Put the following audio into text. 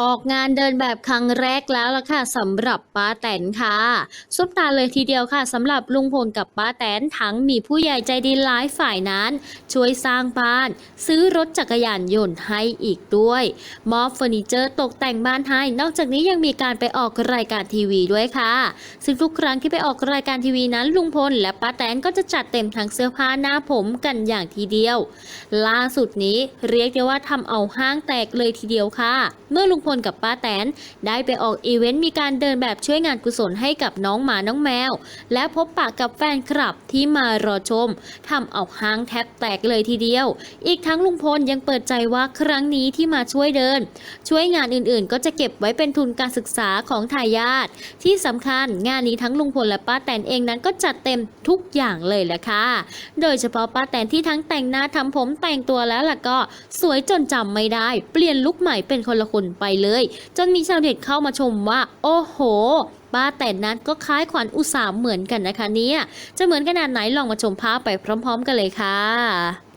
ออกงานเดินแบบครั้งแรกแล้วล่ะค่ะสำหรับป้าแตนค่ะซุปตาเลยทีเดียวค่ะสำหรับลุงพลกับป้าแตนทั้งมีผู้ใหญ่ใจดีหลายฝ่ายนั้น ช่วยสร้างบ้าน ซื้อรถจักรยานยนต์ให้อีกด้วย มอบเฟอร์นิเจอร์ตกแต่งบ้านให้ นอกจากนี้ยังมีการไปออกรายการทีวีด้วยค่ะ ซึ่งทุกครั้งที่ไปออกรายการทีวีนั้นลุงพลและป้าแตนก็จะจัดเต็มทั้งเสื้อผ้าหน้าผมกันอย่างทีเดียว ล่าสุดนี้เรียกได้ว่าทำเอาห้างแตกเลยทีเดียวค่ะ เมื่อลุงพลกับป้าแตน ได้ไปออกอีเวนต์มีการเดินแบบช่วยงานกุศลให้กับน้องหมาน้องแมว และพบปะกับแฟนคลับที่มารอชมทำเอาห้างแทบแตกเลยทีเดียว อีกทั้งลุงพลยังเปิดใจว่าครั้งนี้ที่มาช่วยเดิน ช่วยงานอื่นๆ ก็จะเก็บไว้เป็นทุนการศึกษาของทายาทที่สำคัญงานนี้ทั้งลุงพลและป้าแตนเองนั้นก็จัดเต็มทุกอย่างเลยแหละค่ะ โดยเฉพาะป้าแตนที่ทั้งแต่งหน้าทำผมแต่งตัวแล้วล่ะก็สวยจนจำไม่ได้ เปลี่ยนลุคใหม่เป็นคนละคนไปเลย จนมีชาวเน็ตเข้ามาชมว่า โอ้โหป้าแต่นั้นก็คล้ายขวัญอุตสาหเหมือนกันนะคะเนี่ย จะเหมือนขนาดไหนลองมาชมภาพไปพร้อม ๆ กันเลยค่ะ